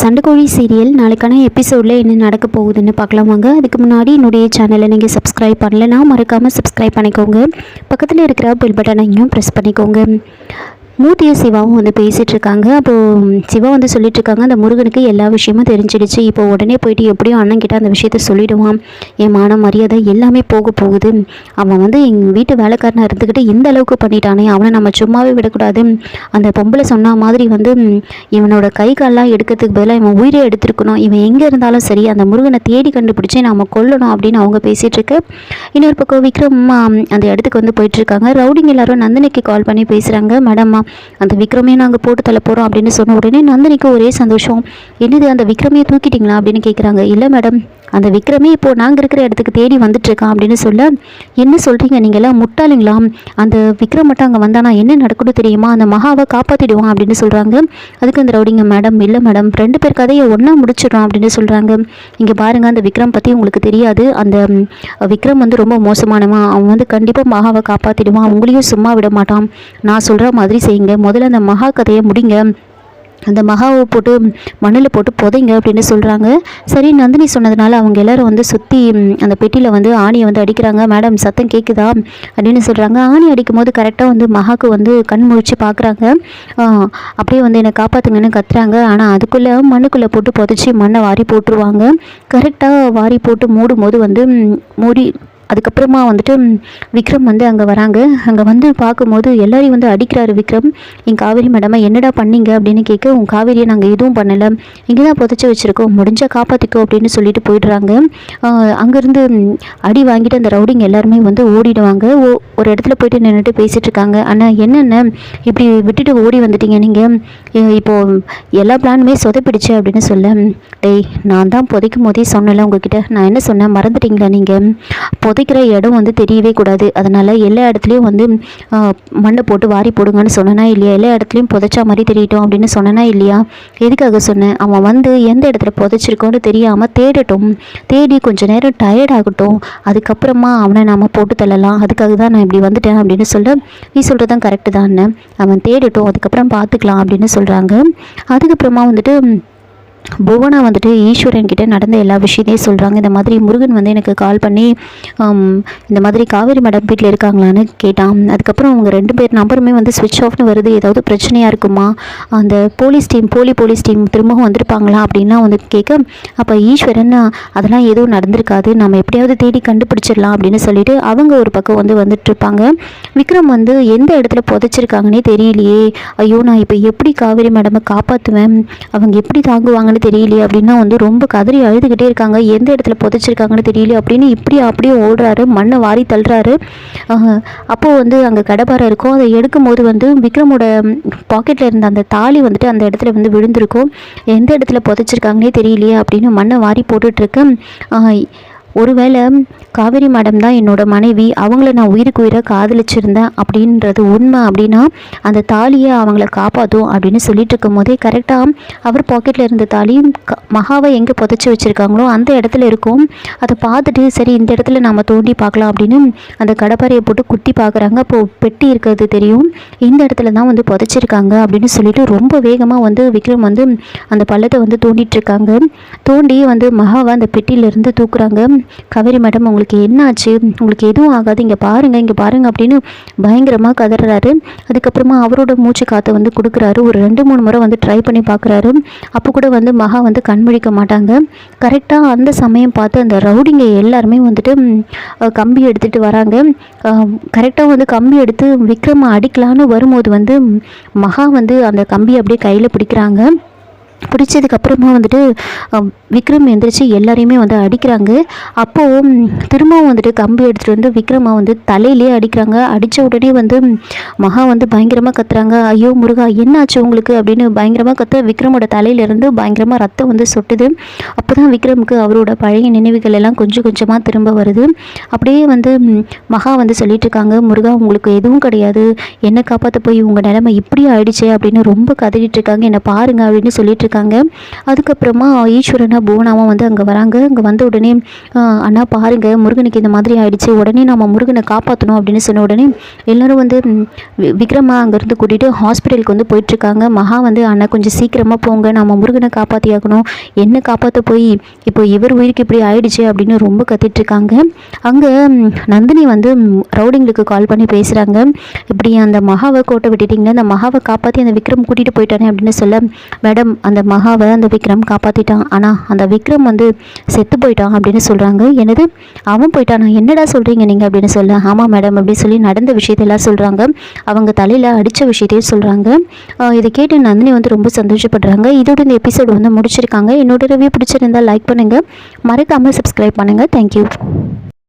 சண்டைக்கோழி serial நாளைக்கான எபிசோடில் என்ன நடக்க போகுதுன்னு பார்க்கலாம் வாங்க. அதுக்கு முன்னாடி என்னுடைய சேனலை நீங்கள் சப்ஸ்கிரைப் பண்ணலைன்னா மறக்காமல் சப்ஸ்கிரைப் பண்ணிக்கோங்க. பக்கத்தில் இருக்கிற பெல் பட்டனையும் ப்ரெஸ் பண்ணிக்கோங்க. மூர்த்தியும் சிவாவும் வந்து பேசிகிட்டு இருக்காங்க அப்போது சிவா வந்து சொல்லிட்டு இருக்காங்க அந்த முருகனுக்கு எல்லா விஷயமும் தெரிஞ்சிடுச்சு. இப்போ உடனே போயிட்டு எப்படியும் அண்ணன் கிட்ட அந்த விஷயத்த சொல்லிடுவான். என் மான மரியாதை எல்லாமே போக போகுது. அவன் வந்து எங்கள் வீட்டு வேலைக்காரனாக இருந்துக்கிட்டு இந்த அளவுக்கு பண்ணிட்டானே. அவனை நம்ம சும்மாவே விடக்கூடாது. அந்த பொம்பளை சொன்ன மாதிரி வந்து இவனோட கை கால்லாம் எடுக்கிறதுக்கு பதிலாக இவன் உயிரை எடுத்திருக்கணும். இவன் எங்கே இருந்தாலும் சரி அந்த முருகனை தேடி கண்டுபிடிச்சி நம்ம கொல்லணும் அப்படின்னு அவங்க பேசிகிட்டு இருக்கு இன்னொரு பக்கம் விக்ரம் அந்த இடத்துக்கு வந்து போயிட்டுருக்காங்க. ரவுடிங் எல்லாரும் நந்தினிக்கு கால் பண்ணி பேசுகிறாங்க மேடம்மா அந்த விக்ரமே நாங்கள் போட்டு தள்ள போகிறோம் அப்படின்னு சொன்ன உடனே நந்தினிக்கு ஒரே சந்தோஷம். என்னது அந்த விக்ரமையை தூக்கிட்டிங்களா அப்படின்னு கேட்குறாங்க இல்லை மேடம் அந்த விக்ரமே இப்போது நாங்கள் இருக்கிற இடத்துக்கு தேடி வந்துட்டுருக்கான் அப்படின்னு சொல்ல என்ன சொல்கிறீங்க நீங்களாம் முட்டாளுங்களா? அந்த விக்ரம் மட்டும் அங்கே வந்தானா? என்ன நடக்கணும் தெரியுமா? அந்த மகாவை காப்பாற்றிடுவான் அப்படின்னு சொல்கிறாங்க அதுக்கு அந்த ரவுடிங்க மேடம் இல்லை மேடம் ரெண்டு பேர் கதையை ஒன்றா முடிச்சிடுறோம் அப்படின்னு சொல்கிறாங்க இங்கே பாருங்கள் அந்த விக்ரம் பற்றி உங்களுக்கு தெரியாது. அந்த விக்ரம் வந்து ரொம்ப மோசமானவன். அவன் வந்து கண்டிப்பாக மகாவை காப்பாற்றிடுவான் உங்களையும் சும்மா விட மாட்டான். நான் சொல்கிற மாதிரி செய்யுங்க முதல்ல அந்த மகா கதையை முடிங்க. அந்த மகாவை போட்டு மண்ணில் போட்டு புதைங்க அப்படின்னு சொல்கிறாங்க சரி நந்தினி சொன்னதுனால அவங்க எல்லாரும் வந்து சுற்றி அந்த பெட்டியில் வந்து ஆணியை வந்து அடிக்கிறாங்க. மேடம் சத்தம் கேட்குதா அப்படின்னு சொல்கிறாங்க ஆணி அடிக்கும் போது கரெக்டாக வந்து மகாக்கு வந்து கண் முழிச்சு பார்க்குறாங்க அப்படியே வந்து என்னை காப்பாற்றுங்கன்னு கத்துறாங்க. ஆனால் அதுக்குள்ளே மண்ணுக்குள்ளே போட்டு புதைச்சி மண்ணை வாரி போட்டுருவாங்க. கரெக்டாக வாரி போட்டு மூடும் போது வந்து மூடி அதுக்கப்புறமா வந்துட்டு விக்ரம் வந்து அங்கே வராங்க. அங்கே வந்து பார்க்கும்போது எல்லாரையும் வந்து அடிக்கிறாரு விக்ரம். என் காவேரி மேடமை என்னடா பண்ணீங்க? அப்படின்னு கேட்க உன் காவேரியை நாங்கள் எதுவும் பண்ணலை. இங்கே தான் புதைச்சி வச்சுருக்கோம். முடிஞ்சால் காப்பாற்றிக்கோ அப்படின்னு சொல்லிட்டு போயிடுறாங்க. அங்கேருந்து அடி வாங்கிட்டு அந்த ரவுடிங் எல்லாருமே வந்து ஓடிடுவாங்க. ஓ ஒரு இடத்துல போயிட்டு நின்றுட்டு பேசிகிட்டு இருக்காங்க. ஆனால் என்னென்ன? இப்படி விட்டுட்டு ஓடி வந்துட்டீங்க நீங்கள் இப்போது எல்லா பிளானுமே சொதப்பிடுச்சு அப்படின்னு சொல்ல டேய் நான் தான் புதைக்கும் போதே சொன்னல உங்ககிட்ட. நான் என்ன சொன்னேன்? மறந்துட்டீங்களா நீங்கள் புதைக்கிற இடம் வந்து தெரியவே கூடாது. அதனால் எல்லா இடத்துலையும் வந்து மண்ணை போட்டு வாரி போடுங்கன்னு சொன்னனா இல்லையா? எல்லா இடத்துலையும் புதைச்சா மாதிரி தெரியட்டும் அப்படின்னு சொன்னனா இல்லையா? எதுக்காக சொன்னேன்? அவன் வந்து எந்த இடத்துல புதைச்சிருக்கோன்னு தெரியாமல் தேடட்டும். தேடி கொஞ்சம் நேரம் டயர்ட் ஆகட்டும். அதுக்கப்புறமா அவனை நாம் போட்டு தள்ளலாம். அதுக்காக தான் நான் இப்படி வந்துட்டேன் அப்படின்னு சொல்ல நீ சொல்கிறது தான் கரெக்டு தான் அவன் தேடட்டும். அதுக்கப்புறம் பார்த்துக்கலாம் அப்படின்னு சொல்கிறாங்க அதுக்கப்புறமா வந்துட்டு புவனா வந்துட்டு ஈஸ்வரன் கிட்டே நடந்த எல்லா விஷயத்தையும் சொல்கிறாங்க இந்த மாதிரி முருகன் வந்து எனக்கு கால் பண்ணி இந்த மாதிரி காவேரி மேடம் வீட்டில் இருக்காங்களான்னு கேட்டான். அதுக்கப்புறம் அவங்க ரெண்டு பேர் நம்பருமே வந்து ஸ்விட்ச் ஆஃப்னு வருது. ஏதாவது பிரச்சனையாக இருக்குமா? அந்த போலீஸ் டீம் போலி போலீஸ் டீம் திரும்பவும் வந்திருப்பாங்களா? அப்படின்லாம் வந்து கேட்க அப்போ ஈஸ்வரன் அதெல்லாம் எதுவும் நடந்திருக்காது. நம்ம எப்படியாவது தேடி கண்டுபிடிச்சிடலாம் அப்படின்னு சொல்லிட்டு அவங்க ஒரு பக்கம் வந்து வந்துட்டுருப்பாங்க. விக்ரம் வந்து எந்த இடத்துல புதைச்சிருக்காங்கன்னே தெரியலையே. ஐயோ நான் இப்போ எப்படி காவேரி மேடமை காப்பாற்றுவேன் அவங்க எப்படி தாங்குவாங்க? தாங்குவாங்கன்னு தெரியலையே அப்படின்னா வந்து ரொம்ப கதறி அழுதுகிட்டே இருக்காங்க. எந்த இடத்துல புதைச்சிருக்காங்கன்னு தெரியல அப்படின்னு இப்படி அப்படியே ஓடுறாரு. மண்ணை வாரி தள்ளுறாரு. அப்போது வந்து அங்கே கடப்பாறை இருக்கும். அதை எடுக்கும்போது வந்து விக்ரமோட பாக்கெட்டில் இருந்த அந்த தாலி வந்துட்டு அந்த இடத்துல வந்து விழுந்திருக்கும். எந்த இடத்துல புதைச்சிருக்காங்கன்னே தெரியலையே அப்படின்னு மண்ணை வாரி போட்டுட்ருக்கேன் ஒருவேளை காவேரி மேடம் தான் என்னோட மனைவி அவங்கள நான் உயிருக்கு உயிராக காதலிச்சிருந்தேன் அப்படின்றது உண்மை அப்படின்னா அந்த தாலியை அவங்கள காப்பாற்றும் அப்படின்னு சொல்லிட்டு இருக்கும் போதே கரெக்டாக அவர் பாக்கெட்டில் இருந்த தாலியும் க- மகாவை எங்கே புதைச்சி வச்சுருக்காங்களோ அந்த இடத்துல இருக்கும். அதை பார்த்துட்டு சரி இந்த இடத்துல நம்ம தோண்டி பார்க்கலாம் அப்படின்னு அந்த கடப்பாறையை போட்டு குட்டி பார்க்குறாங்க. அப்போது பெட்டி இருக்கிறது தெரியும். இந்த இடத்துல தான் வந்து புதைச்சிருக்காங்க அப்படின்னு சொல்லிட்டு ரொம்ப வேகமாக வந்து விக்ரம் வந்து அந்த பள்ளத்தை வந்து தோண்டிட்டுருக்காங்க தோண்டி வந்து மகாவை அந்த பெட்டியிலேருந்து தூக்குறாங்க. காவேரி மேடம் உங்களுக்கு என்னாச்சு? உங்களுக்கு எதுவும் ஆகாது. இங்கே பாருங்க இங்கே பாருங்க அப்படின்னு பயங்கரமாக கதறாரு. அதுக்கப்புறமா அவரோட மூச்சு காற்றை வந்து கொடுக்குறாரு. ஒரு ரெண்டு மூணு முறை வந்து ட்ரை பண்ணி பார்க்குறாரு. அப்போ கூட வந்து மகா வந்து கண் கண்முழிக்க மாட்டாங்க. கரெக்டாக அந்த சமயம் பார்த்து அந்த ரவுடிங்க எல்லாருமே வந்துட்டு கம்பி எடுத்துகிட்டு வராங்க. கரெக்டாக வந்து கம்பி எடுத்து விக்ரமை அடிக்கலான்னு வரும்போது வந்து மகா வந்து அந்த கம்பியை அப்படியே கையில் பிடிக்கிறாங்க. பிடிச்சதுக்கப்புறமா வந்துட்டு விக்ரம் எந்திரிச்சு எல்லாரையுமே வந்து அடிக்கிறாங்க. அப்போது திரும்பவும் வந்துட்டு கம்பி எடுத்துகிட்டு வந்து விக்ரமா வந்து தலையிலே அடிக்கிறாங்க. அடித்த உடனே வந்து மகா வந்து பயங்கரமாக கத்துறாங்க. ஐயோ முருகா என்னாச்சு உங்களுக்கு? அப்படின்னு பயங்கரமாக கத்த விக்ரமோட தலையிலேருந்து பயங்கரமாக ரத்தம் வந்து சொட்டுது. அப்போ தான் விக்ரமுக்கு அவரோட பழைய நினைவுகள் எல்லாம் கொஞ்சம் கொஞ்சமாக திரும்ப வருது. அப்படியே வந்து மகா வந்து சொல்லிட்டு இருக்காங்க முருகா உங்களுக்கு எதுவும் கிடையாது. என்னை காப்பாற்ற போய் உங்கள் நிலைமை இப்படி ஆயிடுச்சே அப்படின்னு ரொம்ப கதறிட்டு இருக்காங்க. என்னை பாருங்க அப்படின்னு சொல்லிட்டு இருக்காங்க அதுக்கப்புறமா ஈஸ்வரனாக புவனாவும் வந்து அங்கே வராங்க. அங்கே வந்த உடனே அண்ணா பாருங்க முருகனுக்கு இந்த மாதிரி ஆயிடுச்சு. உடனே நம்ம முருகனை காப்பாற்றணும் அப்படின்னு சொன்ன உடனே எல்லாரும் வந்து விக்ரமா அங்கேருந்து கூட்டிகிட்டு ஹாஸ்பிட்டலுக்கு வந்து போயிட்டுருக்காங்க. மகா வந்து அண்ணா கொஞ்சம் சீக்கிரமாக போங்க. நம்ம முருகனை காப்பாற்றியாகணும் என்ன காப்பாற்ற போய்? இப்போ இவர் உயிருக்கு இப்படி ஆயிடுச்சு அப்படின்னு ரொம்ப கத்திட்டு இருக்காங்க அங்கே நந்தினி வந்து ரவுடிங்களுக்கு கால் பண்ணி பேசுகிறாங்க இப்படி அந்த மகாவை கோட்டை விட்டுட்டிங்கன்னா அந்த மகாவை காப்பாற்றி அந்த விக்ரம் கூட்டிகிட்டு போயிட்டானே அப்படின்னு சொல்ல மேடம் அந்த மகாவை அந்த விக்ரம் காப்பாற்றிட்டான் ஆனால் அந்த விக்ரம் வந்து செத்து போயிட்டான் அப்படின்னு சொல்கிறாங்க என்னது? அவன் போயிட்டானா? என்னடா சொல்கிறீங்க நீங்கள் அப்படின்னு சொல்ல ஆமாம் மேடம் அப்படின்னு சொல்லி நடந்த விஷயத்தையெல்லாம் சொல்கிறாங்க அவங்க தலையில் அடித்த விஷயத்தையும் சொல்கிறாங்க இதை கேட்டு நந்தினி வந்து ரொம்ப சந்தோஷப்படுறாங்க. இதோட இந்த எபிசோடு வந்து முடிச்சிருக்காங்க. என்னோட ரிவ்யூ பிடிச்சிருந்தா லைக் பண்ணுங்கள் மறக்காமல் சப்ஸ்கிரைப் பண்ணுங்கள் தேங்க்யூ